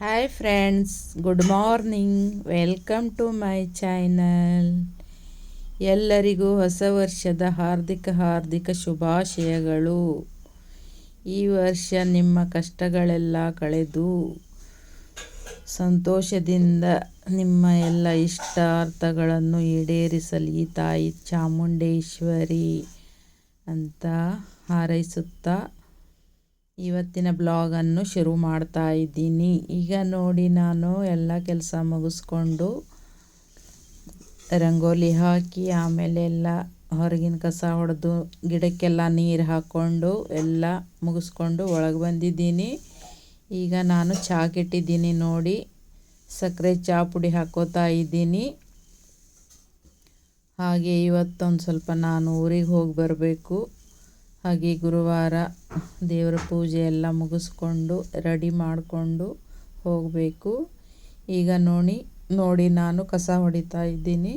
Hi friends good morning welcome to my channel ಎಲ್ಲರಿಗೂ ಹೊಸ ವರ್ಷದ ಹಾರ್ದಿಕ ಹಾರ್ದಿಕ ಶುಭಾಶಯಗಳು. ಈ ವರ್ಷ ನಿಮ್ಮ ಕಷ್ಟಗಳೆಲ್ಲ ಕಳೆದು ಸಂತೋಷದಿಂದ ನಿಮ್ಮ ಎಲ್ಲ ಇಷ್ಟಾರ್ಥಗಳನ್ನು ಈಡೇರಿಸಲಿ ತಾಯಿ ಚಾಮುಂಡೇಶ್ವರಿ ಅಂತ ಹಾರೈಸುತ್ತಾ ಇವತ್ತಿನ ಬ್ಲಾಗನ್ನು ಶುರು ಮಾಡ್ತಾ ಇದ್ದೀನಿ. ಈಗ ನೋಡಿ ನಾನು ಎಲ್ಲ ಕೆಲಸ ಮುಗಿಸ್ಕೊಂಡು ರಂಗೋಲಿ ಹಾಕಿ ಆಮೇಲೆ ಎಲ್ಲ ಹೊರಗಿನ ಕಸ ಹೊಡೆದು ಗಿಡಕ್ಕೆಲ್ಲ ನೀರು ಹಾಕ್ಕೊಂಡು ಎಲ್ಲ ಮುಗಿಸ್ಕೊಂಡು ಒಳಗೆ ಬಂದಿದ್ದೀನಿ. ಈಗ ನಾನು ಚಹಾ ಕೆಟ್ಟಿದ್ದೀನಿ ನೋಡಿ. ಸಕ್ಕರೆ ಚಹಾ ಪುಡಿ ಹಾಕೋತಾ ಇದ್ದೀನಿ. ಹಾಗೆ ಇವತ್ತೊಂದು ಸ್ವಲ್ಪ ನಾನು ಊರಿಗೆ ಹೋಗಿ ಬರಬೇಕು. ಹಾಗೆ ಗುರುವಾರ ದೇವರ ಪೂಜೆ ಎಲ್ಲ ಮುಗಿಸ್ಕೊಂಡು, ರೆಡಿ ಮಾಡಿಕೊಂಡು ಹೋಗಬೇಕು. ಈಗ ನೋಡಿ ನೋಡಿ ನಾನು ಕಸ ಹೊಡಿತಾ ಇದ್ದೀನಿ.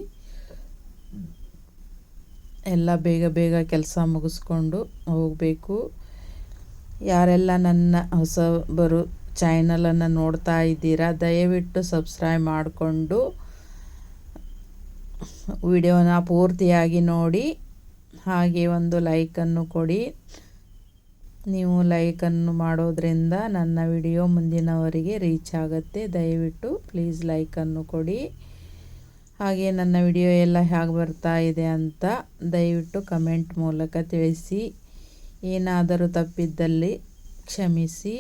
ಎಲ್ಲ ಬೇಗ ಬೇಗ ಕೆಲಸ ಮುಗಿಸ್ಕೊಂಡು ಹೋಗಬೇಕು. ಯಾರೆಲ್ಲ ನನ್ನ ಹೊಸಬರು ಚಾನಲನ್ನು ನೋಡ್ತಾ ಇದ್ದೀರಾ, ದಯವಿಟ್ಟು ಸಬ್ಸ್ಕ್ರೈಬ್ ಮಾಡಿಕೊಂಡು, ವಿಡಿಯೋನ ಪೂರ್ತಿಯಾಗಿ ನೋಡಿ. ಹಾಗೆ ಒಂದು ಲೈಕನ್ನು ಕೊಡಿ. ನೀವು ಲೈಕನ್ನು ಮಾಡೋದ್ರಿಂದ ನನ್ನ ವಿಡಿಯೋ ಮುಂದಿನವರಿಗೆ ರೀಚ್ ಆಗುತ್ತೆ. ದಯವಿಟ್ಟು ಪ್ಲೀಸ್ ಲೈಕನ್ನು ಕೊಡಿ. ಹಾಗೆ ನನ್ನ ವಿಡಿಯೋ ಎಲ್ಲ ಹೇಗೆ ಬರ್ತಾ ಇದೆ ಅಂತ ದಯವಿಟ್ಟು ಕಮೆಂಟ್ ಮೂಲಕ ತಿಳಿಸಿ. ಏನಾದರೂ ತಪ್ಪಿದ್ದಲ್ಲಿ ಕ್ಷಮಿಸಿ.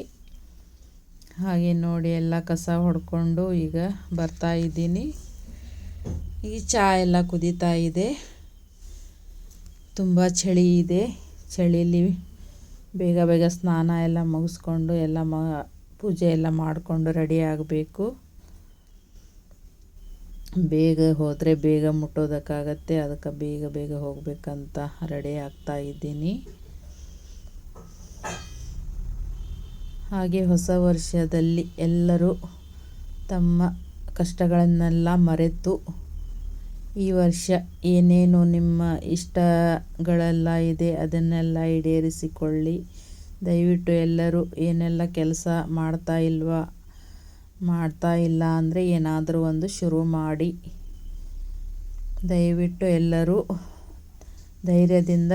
ಹಾಗೆ ನೋಡಿ ಎಲ್ಲ ಕಸ ಹೊಡ್ಕೊಂಡು ಈಗ ಬರ್ತಾ ಇದ್ದೀನಿ. ಈ ಚಹಾ ಎಲ್ಲ ಕುದೀತಾ ಇದೆ. ತುಂಬ ಚಳಿ ಇದೆ. ಚಳಿಲಿ ಬೇಗ ಬೇಗ ಸ್ನಾನ ಎಲ್ಲ ಮುಗಿಸ್ಕೊಂಡು ಎಲ್ಲ ಮ, ಪೂಜೆ ಎಲ್ಲ ಮಾಡಿಕೊಂಡು ರೆಡಿ ಆಗಬೇಕು. ಬೇಗ ಹೋದರೆ ಬೇಗ ಮುಟ್ಟೋದಕ್ಕಾಗತ್ತೆ. ಅದಕ್ಕೆ ಬೇಗ ಬೇಗ ಹೋಗಬೇಕಂತ ರೆಡಿ ಆಗ್ತಾ ಇದ್ದೀನಿ. ಹಾಗೆ ಹೊಸ ವರ್ಷದಲ್ಲಿ ಎಲ್ಲರೂ ತಮ್ಮ ಕಷ್ಟಗಳನ್ನೆಲ್ಲ ಮರೆತು ಈ ವರ್ಷ ಏನೇನು ನಿಮ್ಮ ಇಷ್ಟಗಳೆಲ್ಲ ಇದೆ ಅದನ್ನೆಲ್ಲ ಈಡೇರಿಸಿಕೊಳ್ಳಿ. ದಯವಿಟ್ಟು ಎಲ್ಲರೂ ಏನೆಲ್ಲ ಕೆಲಸ ಮಾಡ್ತಾ ಇಲ್ವಾ, ಮಾಡ್ತಾ ಇಲ್ಲ ಅಂದರೆ ಏನಾದರೂ ಒಂದು ಶುರು ಮಾಡಿ. ದಯವಿಟ್ಟು ಎಲ್ಲರೂ ಧೈರ್ಯದಿಂದ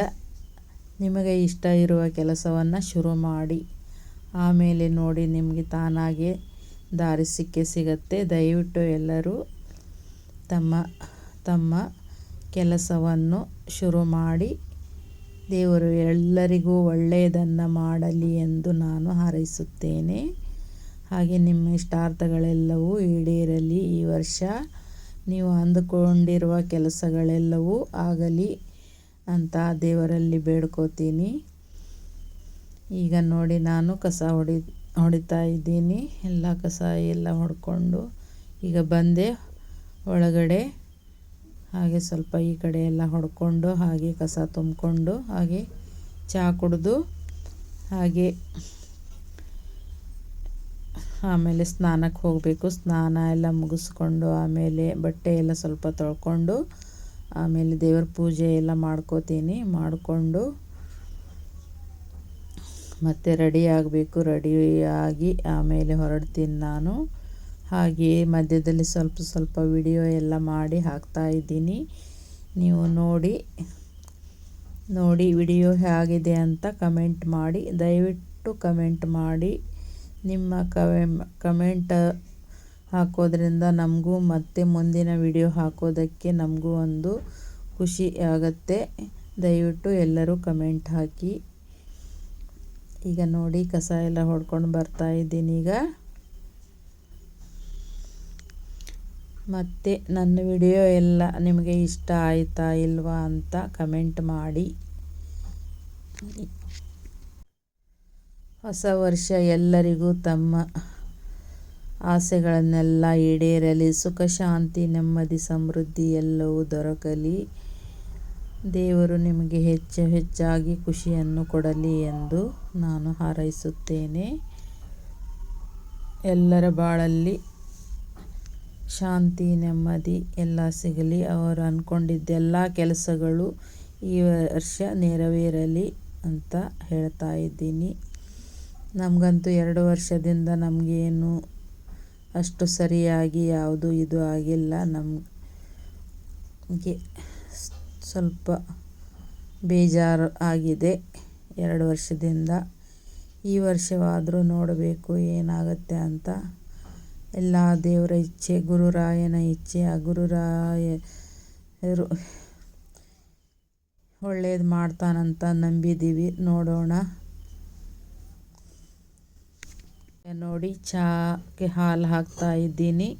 ನಿಮಗೆ ಇಷ್ಟ ಇರುವ ಕೆಲಸವನ್ನು ಶುರು ಮಾಡಿ. ಆಮೇಲೆ ನೋಡಿ ನಿಮಗೆ ತಾನಾಗೆ ದಾರಿ ಸಿಕ್ಕೇ ಸಿಗತ್ತೆ. ದಯವಿಟ್ಟು ಎಲ್ಲರೂ ತಮ್ಮ ತಮ್ಮ ಕೆಲಸವನ್ನು ಶುರು ಮಾಡಿ, ದೇವರು ಎಲ್ಲರಿಗೂ ಒಳ್ಳೆಯದನ್ನು ಮಾಡಲಿ ಎಂದು ನಾನು ಹಾರೈಸುತ್ತೇನೆ. ಹಾಗೆ ನಿಮ್ಮ ಇಷ್ಟಾರ್ಥಗಳೆಲ್ಲವೂ ಈಡೇರಲಿ. ಈ ವರ್ಷ ನೀವು ಅಂದುಕೊಂಡಿರುವ ಕೆಲಸಗಳೆಲ್ಲವೂ ಆಗಲಿ ಅಂತ ದೇವರಲ್ಲಿ ಬೇಡ್ಕೋತೀನಿ. ಈಗ ನೋಡಿ, ನಾನು ಕಸ ಹೊಡಿ, ಹೊಡಿತಾ ಇದ್ದೀನಿ. ಎಲ್ಲ ಕಸ ಎಲ್ಲ ಹೊಡ್ಕೊಂಡು ಈಗ ಬಂದೆ ಒಳಗಡೆ. ಹಾಗೆ ಸ್ವಲ್ಪ ಈ ಕಡೆ ಎಲ್ಲ ಹೊಡ್ಕೊಂಡು, ಹಾಗೆ ಕಸ ತುಂಬಿಕೊಂಡು, ಹಾಗೆ ಚಹಾ ಕುಡಿದು, ಹಾಗೆ ಆಮೇಲೆ ಸ್ನಾನಕ್ಕೆ ಹೋಗಬೇಕು. ಸ್ನಾನ ಎಲ್ಲ ಮುಗಿಸ್ಕೊಂಡು ಆಮೇಲೆ ಬಟ್ಟೆ ಎಲ್ಲ ಸ್ವಲ್ಪ ತೊಳ್ಕೊಂಡು, ಆಮೇಲೆ ದೇವ್ರ ಪೂಜೆ ಎಲ್ಲ ಮಾಡ್ಕೋತೀನಿ. ಮಾಡಿಕೊಂಡು ಮತ್ತೆ ರೆಡಿ ಆಗಬೇಕು. ರೆಡಿಯಾಗಿ ಆಮೇಲೆ ಹೊರಡ್ತೀನಿ ನಾನು. ಹಾಗೆಯೇ ಮಧ್ಯದಲ್ಲಿ ಸ್ವಲ್ಪ ಸ್ವಲ್ಪ ವಿಡಿಯೋ ಎಲ್ಲ ಮಾಡಿ ಹಾಕ್ತಾ ಇದ್ದೀನಿ. ನೀವು ನೋಡಿ ನೋಡಿ ವಿಡಿಯೋ ಹೇಗಿದೆ ಅಂತ ಕಮೆಂಟ್ ಮಾಡಿ, ದಯವಿಟ್ಟು ಕಮೆಂಟ್ ಮಾಡಿ. ನಿಮ್ಮ ಕಮೆಂಟ್ ಹಾಕೋದ್ರಿಂದ ನಮಗೂ ಮತ್ತೆ ಮುಂದಿನ ವಿಡಿಯೋ ಹಾಕೋದಕ್ಕೆ ನಮಗೂ ಒಂದು ಖುಷಿ ಆಗುತ್ತೆ. ದಯವಿಟ್ಟು ಎಲ್ಲರೂ ಕಮೆಂಟ್ ಹಾಕಿ. ಈಗ ನೋಡಿ, ಕಸ ಎಲ್ಲ ಹೊಡ್ಕೊಂಡು ಬರ್ತಾ ಇದ್ದೀನಿ ಈಗ. ಮತ್ತು ನನ್ನ ವಿಡಿಯೋ ಎಲ್ಲ ನಿಮಗೆ ಇಷ್ಟ ಆಯಿತಾ ಇಲ್ವಾ ಅಂತ ಕಮೆಂಟ್ ಮಾಡಿ. ಹೊಸ ವರ್ಷ ಎಲ್ಲರಿಗೂ ತಮ್ಮ ಆಸೆಗಳನ್ನೆಲ್ಲ ಈಡೇರಲಿ, ಸುಖ, ಶಾಂತಿ, ನೆಮ್ಮದಿ, ಸಮೃದ್ಧಿ ಎಲ್ಲವೂ ದೊರಕಲಿ. ದೇವರು ನಿಮಗೆ ಹೆಚ್ಚು ಹೆಚ್ಚಾಗಿ ಖುಷಿಯನ್ನು ಕೊಡಲಿ ಎಂದು ನಾನು ಹಾರೈಸುತ್ತೇನೆ. ಎಲ್ಲರ ಬಾಳಲ್ಲಿ ಶಾಂತಿ, ನೆಮ್ಮದಿ ಎಲ್ಲ ಸಿಗಲಿ. ಅವರು ಅಂದ್ಕೊಂಡಿದ್ದೆಲ್ಲ ಕೆಲಸಗಳು ಈ ವರ್ಷ ನೆರವೇರಲಿ ಅಂತ ಹೇಳ್ತಾ ಇದ್ದೀನಿ. ನಮಗಂತೂ ಎರಡು ವರ್ಷದಿಂದ ನಮಗೇನು ಅಷ್ಟು ಸರಿಯಾಗಿ ಯಾವುದು ಇದು ಆಗಿಲ್ಲ. ನಮಗೆ ಸ್ವಲ್ಪ ಬೇಜಾರು ಆಗಿದೆ ಎರಡು ವರ್ಷದಿಂದ. ಈ ವರ್ಷವಾದರೂ ನೋಡಬೇಕು ಏನಾಗುತ್ತೆ ಅಂತ ಎಲ್ಲ ದೇವರ ಇಚ್ಛೆ, ಗುರುರಾಯನ ಇಚ್ಛೆ ಆ ಗುರುರಾಯರು ಒಳ್ಳೇದು ಮಾಡ್ತಾನಂತ ನಂಬಿದ್ದೀವಿ. ನೋಡೋಣ. ನೋಡಿ ಚಹಾಕ್ಕೆ ಹಾಲು ಹಾಕ್ತಾ ಇದ್ದೀನಿ.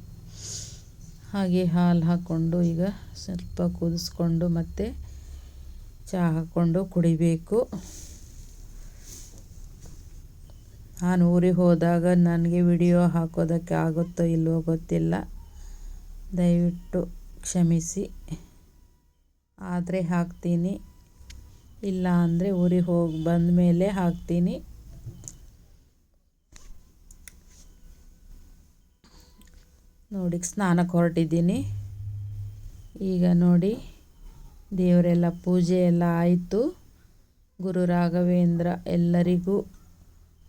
ಹಾಗೆ ಹಾಲು ಹಾಕ್ಕೊಂಡು ಈಗ ಸ್ವಲ್ಪ ಕುದಿಸ್ಕೊಂಡು ಮತ್ತೆ ಚಹಾ ಹಾಕ್ಕೊಂಡು ಕುಡಿಬೇಕು. ನಾನು ಊರಿಗೆ ಹೋದಾಗ ನನಗೆ ವಿಡಿಯೋ ಹಾಕೋದಕ್ಕೆ ಆಗುತ್ತೋ ಇಲ್ಲವೋ ಗೊತ್ತಿಲ್ಲ. ದಯವಿಟ್ಟು ಕ್ಷಮಿಸಿ. ಆದರೆ ಹಾಕ್ತೀನಿ. ಇಲ್ಲ ಅಂದರೆ ಊರಿಗೆ ಹೋಗಿ, ಬಂದ ಮೇಲೆ ಹಾಕ್ತೀನಿ. ನೋಡಿ ಸ್ನಾನಕ್ಕೆ ಹೊರಟಿದ್ದೀನಿ ಈಗ ನೋಡಿ, ದೇವರೆಲ್ಲ ಪೂಜೆ ಎಲ್ಲ ಆಯಿತು. ಗುರು ರಾಘವೇಂದ್ರ ಎಲ್ಲರಿಗೂ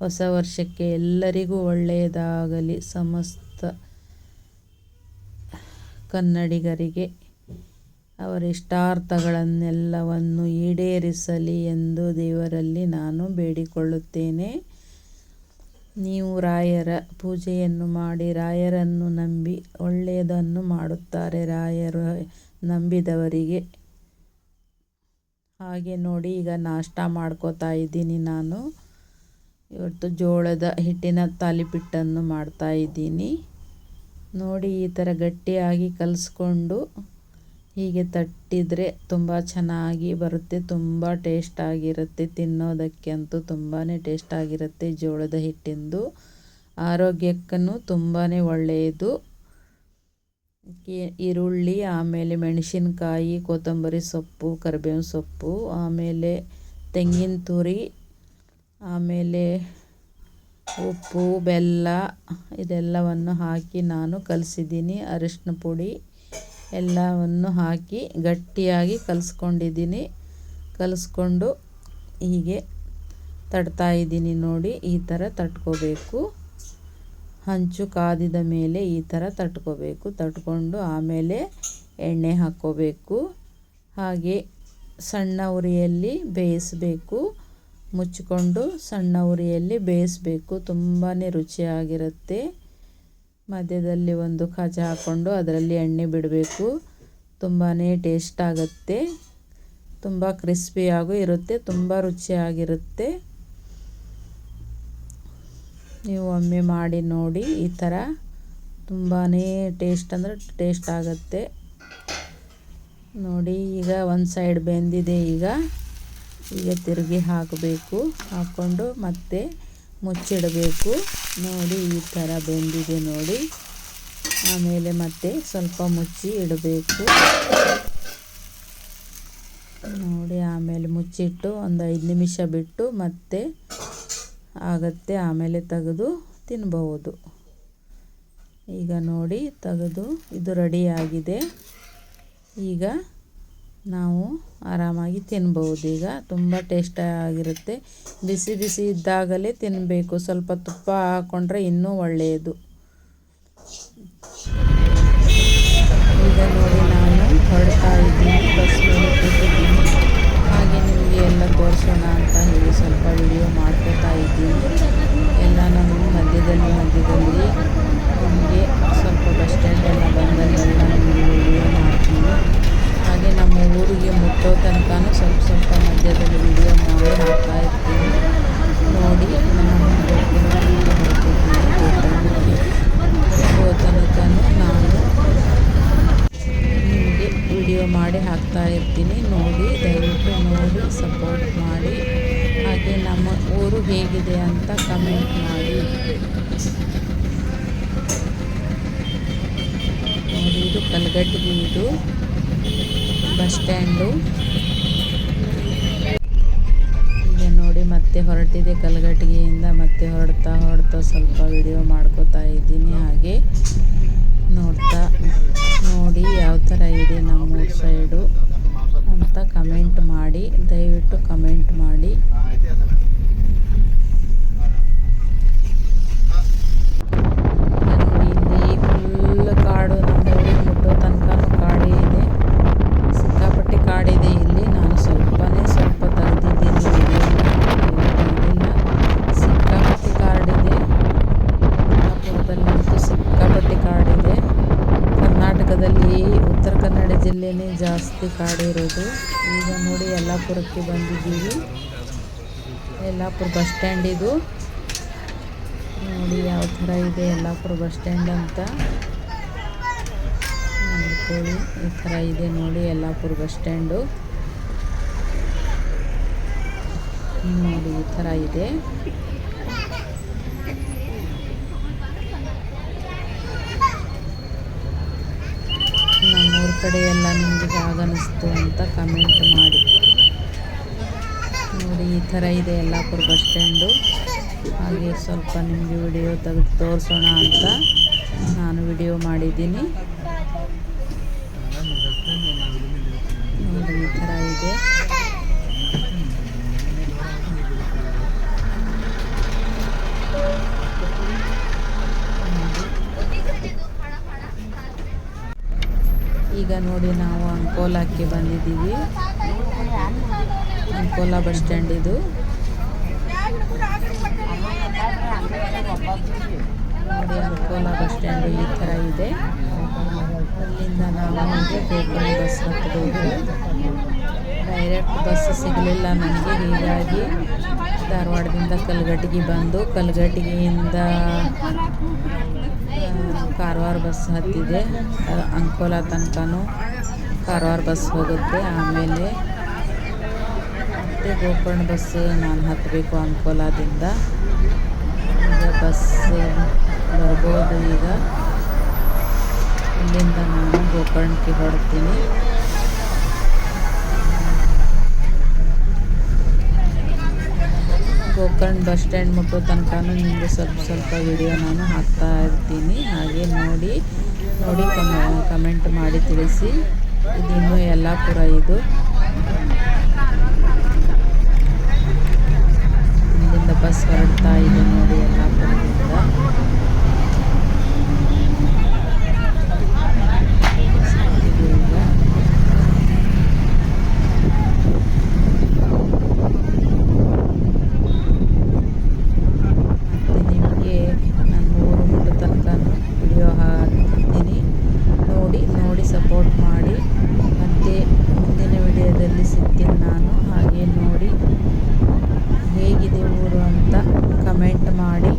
ಹೊಸ ವರ್ಷಕ್ಕೆ ಎಲ್ಲರಿಗೂ ಒಳ್ಳೆಯದಾಗಲಿ. ಸಮಸ್ತ ಕನ್ನಡಿಗರಿಗೆ ಅವರ ಇಷ್ಟಾರ್ಥಗಳನ್ನೆಲ್ಲವನ್ನು ಈಡೇರಿಸಲಿ ಎಂದು ದೇವರಲ್ಲಿ ನಾನು ಬೇಡಿಕೊಳ್ಳುತ್ತೇನೆ. ನೀವು ರಾಯರ ಪೂಜೆಯನ್ನು ಮಾಡಿ, ರಾಯರನ್ನು ನಂಬಿ ಒಳ್ಳೆಯದನ್ನು ಮಾಡುತ್ತಾರೆ. ರಾಯರು ನಂಬಿದವರಿಗೆ ಹಾಗೆ ನೋಡಿ, ಈಗ ನಾಷ್ಟ ಮಾಡ್ಕೋತಾ ಇದ್ದೀನಿ ನಾನು. ಇವತ್ತು ಜೋಳದ ಹಿಟ್ಟಿನ ತಾಲಿಪಿಟ್ಟನ್ನು ಮಾಡ್ತಾ ಇದ್ದೀನಿ. ನೋಡಿ, ಈ ಥರ ಗಟ್ಟಿಯಾಗಿ ಕಲಿಸ್ಕೊಂಡು ಹೀಗೆ ತಟ್ಟಿದರೆ ತುಂಬ ಚೆನ್ನಾಗಿ ಬರುತ್ತೆ, ತುಂಬ ಟೇಸ್ಟಾಗಿರುತ್ತೆ ತಿನ್ನೋದಕ್ಕೆ ಅಂತೂ ತುಂಬಾ ಟೇಸ್ಟಾಗಿರುತ್ತೆ ಜೋಳದ ಹಿಟ್ಟಿಂದು. ಆರೋಗ್ಯಕ್ಕೂ ತುಂಬಾ ಒಳ್ಳೆಯದು. ಈರುಳ್ಳಿ, ಆಮೇಲೆ ಮೆಣಸಿನಕಾಯಿ, ಕೊತ್ತಂಬರಿ ಸೊಪ್ಪು, ಕರಿಬೇವಿನ ಸೊಪ್ಪು, ಆಮೇಲೆ ತೆಂಗಿನ ತುರಿ ಆಮೇಲೆ ಉಪ್ಪು, ಬೆಲ್ಲ ಇದೆಲ್ಲವನ್ನು ಹಾಕಿ ನಾನು ಕಲಸಿದ್ದೀನಿ, ಅರಿಶಿನ ಪುಡಿ ಎಲ್ಲವನ್ನು ಹಾಕಿ ಗಟ್ಟಿಯಾಗಿ ಕಲಸ್ಕೊಂಡಿದ್ದೀನಿ. ಕಲಿಸ್ಕೊಂಡು ಹೀಗೆ ತಡ್ತಾ ಇದ್ದೀನಿ ನೋಡಿ, ಈ ಥರ ತಟ್ಕೋಬೇಕು. ಹಂಚು ಕಾದಿದ ಮೇಲೆ ಈ ಥರ ತಟ್ಕೋಬೇಕು. ತಟ್ಕೊಂಡು ಆಮೇಲೆ ಎಣ್ಣೆ ಹಾಕ್ಕೋಬೇಕು. ಹಾಗೆ ಸಣ್ಣ ಉರಿಯಲ್ಲಿ ಬೇಯಿಸಬೇಕು. ಮುಚ್ಚಿಕೊಂಡು ಸಣ್ಣ ಉರಿಯಲ್ಲಿ ಬೇಯಿಸಬೇಕು. ತುಂಬಾ ರುಚಿಯಾಗಿರುತ್ತೆ. ಮಧ್ಯದಲ್ಲಿ ಒಂದು ಕಜ ಹಾಕ್ಕೊಂಡು ಅದರಲ್ಲಿ ಎಣ್ಣೆ ಬಿಡಬೇಕು. ತುಂಬಾ ಟೇಸ್ಟ್ ಆಗುತ್ತೆ. ತುಂಬ ಕ್ರಿಸ್ಪಿಯಾಗೂ ಇರುತ್ತೆ, ತುಂಬ ರುಚಿಯಾಗಿರುತ್ತೆ. ನೀವು ಒಮ್ಮೆ ಮಾಡಿ ನೋಡಿ, ಈ ಥರ ತುಂಬಾ ಟೇಸ್ಟ್ ಅಂದರೆ ಟೇಸ್ಟ್ ಆಗುತ್ತೆ. ನೋಡಿ, ಈಗ ಒಂದು ಸೈಡ್ ಬೆಂದಿದೆ ಈಗ. ಈಗ ತಿರುಗಿ ಹಾಕಬೇಕು. ಹಾಕ್ಕೊಂಡು ಮತ್ತೆ ಮುಚ್ಚಿಡಬೇಕು. ನೋಡಿ ಈ ಥರ ಬೆಂದಿದೆ ನೋಡಿ. ಆಮೇಲೆ ಮತ್ತೆ ಸ್ವಲ್ಪ ಮುಚ್ಚಿ ಇಡಬೇಕು. ನೋಡಿ ಆಮೇಲೆ ಮುಚ್ಚಿಟ್ಟು ಒಂದು ಐದು ನಿಮಿಷ ಬಿಟ್ಟು ಮತ್ತೆ ಆಗುತ್ತೆ ಆಮೇಲೆ ತೆಗೆದು ತಿನ್ಬಹುದು. ಈಗ ನೋಡಿ ತೆಗೆದು ಇದು ರೆಡಿಯಾಗಿದೆ ಈಗ ನಾವು ಆರಾಮಾಗಿ ತಿನ್ಬೋದು. ಈಗ ತುಂಬ ಟೇಸ್ಟಾಗಿರುತ್ತೆ ಬಿಸಿ ಬಿಸಿ ಇದ್ದಾಗಲೇ ತಿನ್ನಬೇಕು ಸ್ವಲ್ಪ ತುಪ್ಪ ಹಾಕ್ಕೊಂಡ್ರೆ ಇನ್ನೂ ಒಳ್ಳೆಯದು ಈಗ ನೋಡಿ ನಾನು ಹೊರಡ್ತಾ ಇದ್ದೀನಿ. ಬಸ್ ಕೂತಿದ್ದೀನಿ. ಹಾಗೆ ನಿಮಗೆ ಎಲ್ಲ ತೋರಿಸೋಣ ಅಂತ ಹೇಳಿ ಸ್ವಲ್ಪ ವಿಡಿಯೋ ಮಾಡ್ಕೋತಾ ಇದ್ದೀನಿ. ಎಲ್ಲ ನಾನು ಮಧ್ಯದಲ್ಲಿ ಮಧ್ಯದಲ್ಲಿ ಕಲ್ಗಟ್ಟಿಗೆ ಇದು ಬಸ್ ಸ್ಟ್ಯಾಂಡು ಈಗ ನೋಡಿ ಮತ್ತೆ ಹೊರಟಿದೆ ಕಲ್ಗಟ್ಟಿಗೆಯಿಂದ, ಮತ್ತೆ ಹೊರಡ್ತಾ ಹೊರಡ್ತಾ ಸ್ವಲ್ಪ ವಿಡಿಯೋ ಮಾಡ್ಕೋತಾ ಇದ್ದೀನಿ ಹಾಗೆ. ನೋಡ್ತಾ ನೋಡಿ ಯಾವ ಥರ ಇದೆ ನಮ್ಮ ಸೈಡು ಅಂತ ಕಮೆಂಟ್ ಮಾಡಿ, ದಯವಿಟ್ಟು ಕಮೆಂಟ್ ಮಾಡಿ. ಜಾಸ್ತಿ ಕಾಡಿರೋದು ಈಗ ನೋಡಿ ಯಲ್ಲಾಪುರಕ್ಕೆ ಬಂದಿದ್ದೀವಿ. ಯಲ್ಲಾಪುರ ಬಸ್ ಸ್ಟ್ಯಾಂಡ್ ಇದು. ನೋಡಿ ಯಾವ ಥರ ಇದೆ ಯಲ್ಲಾಪುರ ಬಸ್ ಸ್ಟ್ಯಾಂಡ್ ಅಂತ. ನೋಡ್ಕೊಳ್ಳಿ, ಈ ಥರ ಇದೆ ನೋಡಿ ಯಲ್ಲಾಪುರ ಬಸ್ ಸ್ಟ್ಯಾಂಡು. ನೋಡಿ ಈ ಥರ ಇದೆ ನಮ್ಮೂರ ಕಡೆ ಎಲ್ಲ ನಿಮಗೆ ಹೇಗೆ ಅಂತ ಕಮೆಂಟ್ ಮಾಡಿ. ನೋಡಿ, ಈ ಥರ ಇದೆ ಯಲ್ಲಾಪುರ ಬಸ್ ಸ್ಟ್ಯಾಂಡು ಹಾಗೆ ಸ್ವಲ್ಪ ನಿಮಗೆ ವಿಡಿಯೋ ತೆಗೆದು ತೋರಿಸೋಣ ಅಂತ ನಾನು ವಿಡಿಯೋ ಮಾಡಿದ್ದೀನಿ. ನೋಡಿ, ಈ ಥರ ಇದೆ. ಈಗ ನೋಡಿ ನಾವು ಅಂಕೋಲಾಕ್ಕೆ ಬಂದಿದ್ದೀವಿ. ಅಂಕೋಲಾ ಬಸ್ ಸ್ಟ್ಯಾಂಡ್ ಇದು. ನೋಡಿ ಅಂಕೋಲಾ ಬಸ್ ಸ್ಟ್ಯಾಂಡ್ ಈ ಥರ ಇದೆ. ಅಲ್ಲಿಂದ ನಾವು ಗೋಕರ್ಣ ಬಸ್ ಹತ್ತಬೇಕು ಡೈರೆಕ್ಟ್ ಬಸ್ ಸಿಗಲಿಲ್ಲ ನನಗೆ ಹೀಗಾಗಿ ಧಾರವಾಡದಿಂದ ಕಲ್ಗಟ್ಟಿಗೆ ಬಂದು ಕಲ್ಗಟ್ಟಿಗೆಯಿಂದ ಕಾರವಾರ ಬಸ್ ಹತ್ತಿದೆ. ಅಂಕೋಲ ತನಕನೂ ಕಾರವಾರ ಬಸ್ ಹೋಗುತ್ತೆ. ಆಮೇಲೆ ಮತ್ತೆ ಗೋಕರ್ಣ ಬಸ್ ನಾನು ಹತ್ತಬೇಕು ಅಂಕೋಲಾದಿಂದ. ಈಗ ಬಸ್ ಬರ್ಬೋದು ಈಗ. ಇಲ್ಲಿಂದ ನಾನು ಗೋಕರ್ಣಕ್ಕೆ ಹೊರಡ್ತೀನಿ. ಗೋಕರ್ಣ ಬಸ್ ಸ್ಟ್ಯಾಂಡ್ ಮುಟ್ಟೋ ತನಕನೂ ನಿಮಗೆ ಸ್ವಲ್ಪ ಸ್ವಲ್ಪ ವಿಡಿಯೋ ನಾನು ಹಾಕ್ತಾ ಇರ್ತೀನಿ. ಹಾಗೆ ನೋಡಿ ನೋಡಿ ಕಮ ಕಮೆಂಟ್ ಮಾಡಿ ತಿಳಿಸಿ. ಇದಿನ್ನೂ ಯಲ್ಲಾಪುರ ಇದು ಇಲ್ಲಿಂದ ಬಸ್ ಹೊರಡ್ತಾ ಇದೆ ನೋಡಿ ಯಲ್ಲಾಪುರದಿಂದ ಸಿಕ್ಕಿದೆ ಈಗ ಮತ್ತು ನಿಮಗೆ ನಾನು ಊರು ಮುಟ್ಟೋ ತನಕ ವಿಡಿಯೋ ಹಾಕ್ತೀನಿ ನೋಡಿ ನೋಡಿ ಸಪೋರ್ಟ್ ಮಾಡಿ ಮತ್ತು ಮುಂದಿನ ವಿಡಿಯೋದಲ್ಲಿ ಸಿಗ್ತೀನಿ ನಾನು ಹಾಗೆ ನೋಡಿ ಹೇಗಿದೆ ಊರು ಅಂತ ಕಮೆಂಟ್ ಮಾಡಿ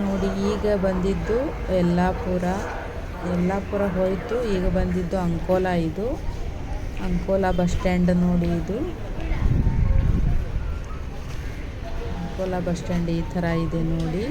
ನೋಡಿ ಬಂದಿದ್ದು ಯಲ್ಲಾಪುರ. ಯಲ್ಲಾಪುರ ಹೋಯಿತು, ಈಗ ಬಂದಿದ್ದು ಅಂಕೋಲಾ ಇದು. ಅಂಕೋಲಾ ಬಸ್ ಸ್ಟ್ಯಾಂಡ್ ನೋಡಿ ಇದು. ಅಂಕೋಲಾ ಬಸ್ ಸ್ಟ್ಯಾಂಡ್ ಈ ಥರ ಇದೆ ನೋಡಿ.